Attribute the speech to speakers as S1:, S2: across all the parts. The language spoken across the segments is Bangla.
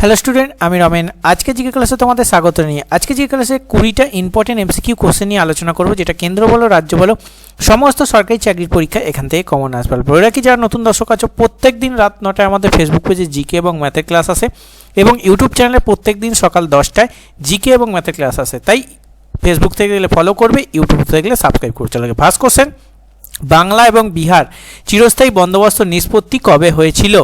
S1: হ্যালো স্টুডেন্ট আমি রমেন। আজকে জিকে ক্লাসে তোমাদের স্বাগত নিয়ে। আজকে জিকে ক্লাসে কুড়িটা ইম্পর্টেন্ট এমসিকিউ কোশ্চেন নিয়ে আলোচনা করব, যেটা কেন্দ্র বলো, রাজ্য বলো, সমস্ত সরকারি চাকরির পরীক্ষা এখান থেকে কমন আসবে। বলে রাখি, যারা নতুন দর্শক আছো প্রত্যেক দিন রাত নটায় আমাদের ফেসবুক পেজে জিকে এবং ম্যাথের ক্লাস আসে, এবং ইউটিউব চ্যানেলে প্রত্যেক দিন সকাল দশটায় জিকে এবং ম্যাথের ক্লাস আসে। তাই ফেসবুক থেকে গেলে ফলো করবে ইউটিউব থেকে গেলে সাবস্ক্রাইব করতে লাগে ফার্স্ট কোশ্চেন বাংলা এবং বিহার চিরস্থায়ী বন্দোবস্ত নিষ্পত্তি কবে হয়েছিল?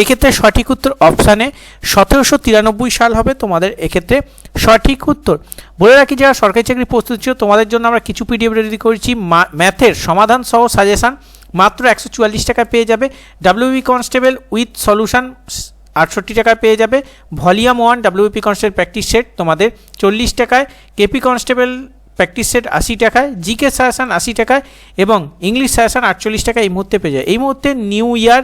S1: এক্ষেত্রে সঠিক উত্তর অপশানে সতেরোশো তিরানব্বই সাল হবে তোমাদের এক্ষেত্রে সঠিক উত্তর। বলে রাখি, যারা সরকারি চাকরি প্রস্তুত ছিল, তোমাদের জন্য আমরা কিছু পিডিএফ রেডি করেছি। ম্যাথের সমাধান সহ সাজেশান মাত্র একশো চুয়াল্লিশ টাকা পেয়ে যাবে। ডাব্লিউবি কনস্টেবল উইথ সলিউশন আটষট্টি টাকায় পেয়ে যাবে। Volume one WP constable practice set তোমাদের চল্লিশ টাকায়। কেপি কনস্টেবল প্র্যাকটিস সেট আশি টাকায়, জিকে সাজেশান আশি টাকায় এবং ইংলিশ সাজেশান আটচল্লিশ টাকা এই মুহূর্তে পেয়ে যায় এই মুহূর্তে নিউ ইয়ার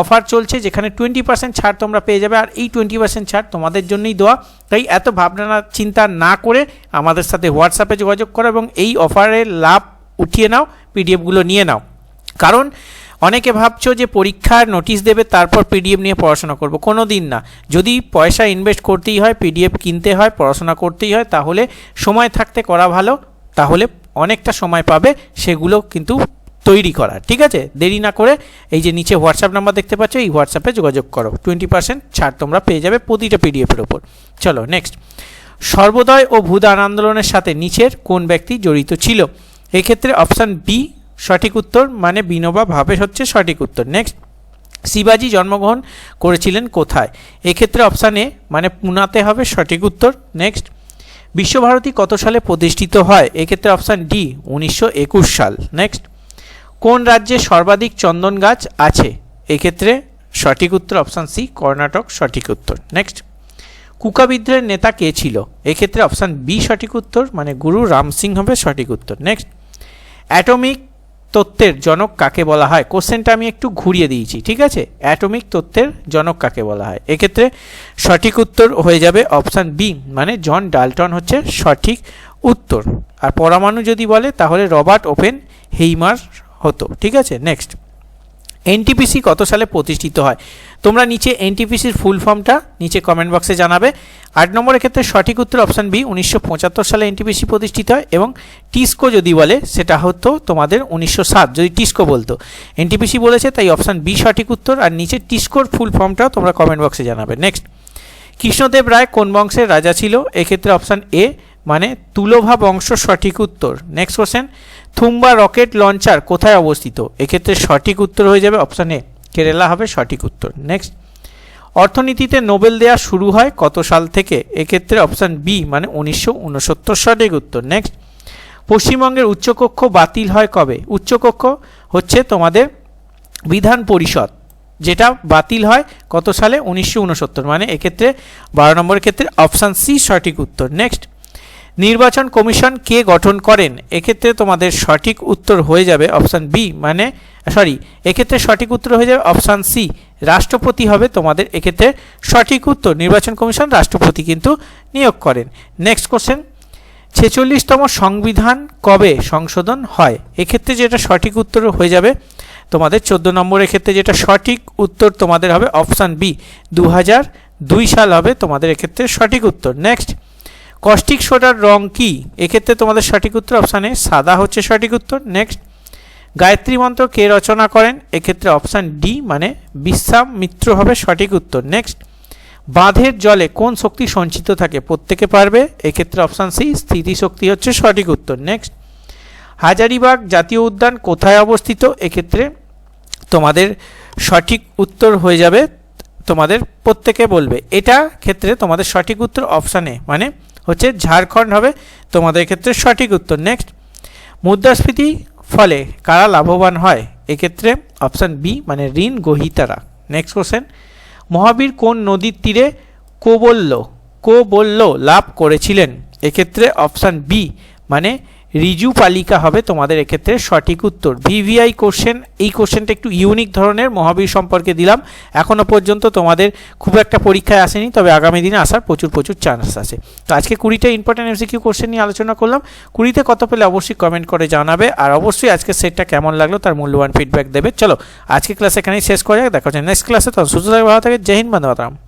S1: অফার চলছে যেখানে টোয়েন্টি পার্সেন্ট ছাড় তোমরা পেয়ে যাবে আর এই টোয়েন্টি পার্সেন্ট ছাড় তোমাদের জন্যই দেওয়া। তাই এত ভাবনা চিন্তা না করে আমাদের সাথে হোয়াটসঅ্যাপে যোগাযোগ করো এবং এই অফারের লাভ উঠিয়ে নাও, পিডিএফগুলো নিয়ে নাও। কারণ অনেকে ভাবছ যে পরীক্ষার নোটিশ দেবে, তারপর পিডিএফ নিয়ে পড়াশোনা করব। কোনো দিন না। যদি পয়সা ইনভেস্ট করতেই হয় পিডিএফ কিনতে হয়, পড়াশোনা করতেই হয়, তাহলে সময় থাকতে করা ভালো। তাহলে অনেকটা সময় পাবে সেগুলো কিন্তু তৈরি করা ঠিক আছে? দেরি না করে এই যে নিচে হোয়াটসঅ্যাপ নাম্বার দেখতে পাচ্ছ, এই হোয়াটসঅ্যাপে যোগাযোগ করো। টোয়েন্টি পার্সেন্ট ছাড় তোমরা পেয়ে যাবে প্রতিটা পিডিএফের ওপর। চলো নেক্সট সর্বোদয় ও ভূদান আন্দোলনের সাথে নিচের কোন ব্যক্তি জড়িত ছিল? এক্ষেত্রে অপশান বি সঠিক উত্তর মানে বিনোবা ভাবে হচ্ছে সঠিক উত্তর। নেক্সট শিবাজি জন্মগ্রহণ করেছিলেন কোথায়? এক্ষেত্রে অপশান মানে পুনাতে হবে সঠিক উত্তর। নেক্সট বিশ্বভারতী কত সালে প্রতিষ্ঠিত হয়? এক্ষেত্রে অপশান ডি উনিশশো একুশ সাল। নেক্সট কোন রাজ্যে সর্বাধিক চন্দন গাছ আছে? এক্ষেত্রে সঠিক উত্তর অপশান সি কর্ণাটক সঠিক উত্তর। নেক্সট কুকা বিদ্রোহের নেতা কে ছিল? এক্ষেত্রে অপশান বি সঠিক উত্তর মানে গুরু রাম সিং হবে সঠিক উত্তর। নেক্সট অ্যাটমিক তত্ত্বের জনক কাকে বলা হয়? কোশ্চেনটা আমি একটু ঘুরিয়ে দিয়েছি, ঠিক আছে? অ্যাটমিক তত্ত্বের জনক কাকে বলা হয়? এক্ষেত্রে সঠিক উত্তর হয়ে যাবে অপশান বি মানে জন ডালটন হচ্ছে সঠিক উত্তর। আর পরমাণু যদি বলে, তাহলে রবার্ট ওপেন হেইমার হতো, ঠিক আছে? নেক্সট এনটিপিসি কত সালে প্রতিষ্ঠিত হয়? তোমরা নিচে এনটিপিসির ফুল ফর্মটা নিচে কমেন্ট বক্সে জানাবে। আট নম্বরের ক্ষেত্রে সঠিক উত্তর অপশান বি উনিশশো পঁচাত্তর সালে এনটিপিসি প্রতিষ্ঠিত হয় এবং টিস্কো যদি বলে, সেটা হতো তোমাদের উনিশশো সাত, যদি টিস্কো বলতো। এনটিপিসি বলেছে, তাই অপশান বি সঠিক উত্তর, আর নিচে টিস্কোর ফুল ফর্মটাও তোমরা কমেন্ট বক্সে জানাবে। নেক্সট কৃষ্ণদেব রায় কোন বংশের রাজা ছিল? এক্ষেত্রে অপশান এ মানে তুলোভা বংশ সঠিক উত্তর। Next question Thumba rocket launcher কোথায় অবস্থিত? এক্ষেত্রে সঠিক উত্তর হয়ে যাবে অপশান এ কেরালা হবে সঠিক উত্তর। নেক্সট অর্থনীতিতে নোবেল দেওয়া শুরু হয় কত সাল থেকে? এক্ষেত্রে অপশান বি মানে উনিশশো উনসত্তর সঠিক উত্তর। নেক্সট পশ্চিমবঙ্গের উচ্চকক্ষ বাতিল হয় কবে? উচ্চকক্ষ হচ্ছে তোমাদের বিধান পরিষদ, যেটা বাতিল হয় কত সালে? উনিশশো উনসত্তর। মানে এক্ষেত্রে বারো নম্বরের ক্ষেত্রে অপশান সি সঠিক উত্তর। নেক্সট নির্বাচন কমিশন কে গঠন করেন? এক্ষেত্রে তোমাদের সঠিক উত্তর হয়ে যাবে অপশান বি মানে সরি, এক্ষেত্রে সঠিক উত্তর হয়ে যাবে অপশান সি, রাষ্ট্রপতি হবে তোমাদের, এক্ষেত্রে সঠিক উত্তর নির্বাচন কমিশন রাষ্ট্রপতি কিন্তু নিয়োগ করেন। নেক্সট কোশ্চেন ছেচল্লিশতম সংবিধান কবে সংশোধন হয়? এক্ষেত্রে যেটা সঠিক উত্তর হয়ে যাবে তোমাদের, চোদ্দ নম্বরের ক্ষেত্রে যেটা সঠিক উত্তর তোমাদের হবে অপশান বি দু দুই সাল হবে তোমাদের এক্ষেত্রে সঠিক উত্তর। নেক্সট কস্টিক সোডার রং কি? এক্ষেত্রে তোমাদের সঠিক উত্তর অপশানে সাদা হচ্ছে সঠিক উত্তর। নেক্সট গায়ত্রী মন্ত্র কে রচনা করেন? এক্ষেত্রে অপশান ডি মানে বিশ্বাম মিত্র হবে সঠিক উত্তর। নেক্সট বাঁধের জলে কোন শক্তি সঞ্চিত থাকে? প্রত্যেকে পারবে? এক্ষেত্রে অপশান সি স্থিতিশক্তি হচ্ছে সঠিক উত্তর। নেক্সট হাজারিবাগ জাতীয় উদ্যান কোথায় অবস্থিত? এক্ষেত্রে তোমাদের সঠিক উত্তর হয়ে যাবে, তোমাদের প্রত্যেকে বলবে। এটা ক্ষেত্রে তোমাদের সঠিক উত্তর অপশানে মানে হচ্ছে ঝাড়খণ্ড হবে। তোমাদের ক্ষেত্রে সঠিক উত্তর। নেক্সট মুদ্রাস্ফীতি ফলে কারা লাভবান হয়? এক্ষেত্রে অপশান বি মানে ঋণ গ্রহীতারা। নেক্সট কোশ্চেন মহাবীর কোন নদীর তীরে কোবল্য কোবল্য লাভ করেছিলেন? এক্ষেত্রে অপশান বি মানে রিজু পালিকা হবে তোমাদের এক্ষেত্রে সঠিক উত্তর। ভিভিআই কোশ্চেন এই কোশ্চেনটা একটু ইউনিক ধরনের, মহাবীর সম্পর্কে দিলাম। এখনও পর্যন্ত তোমাদের খুব একটা পরীক্ষায় আসেনি, তবে আগামী দিনে আসার প্রচুর প্রচুর চান্স আছে। তো আজকে কুড়িটা ইম্পর্টেন্ট এমসিকিউ কোশ্চেন নিয়ে আলোচনা করলাম। কুড়িতে কত পেলে অবশ্যই কমেন্ট করে জানাবে, আর অবশ্যই আজকে সেটটা কেমন লাগল তার মূল্যবান ফিডব্যাক দেবে। চলো, আজকে ক্লাস এখানেই শেষ করা যাক, দেখা হচ্ছে নেক্সট ক্লাসে তখন সুস্থ থাকে, ভালো থাকে, জয় হিন্দ বন্ধু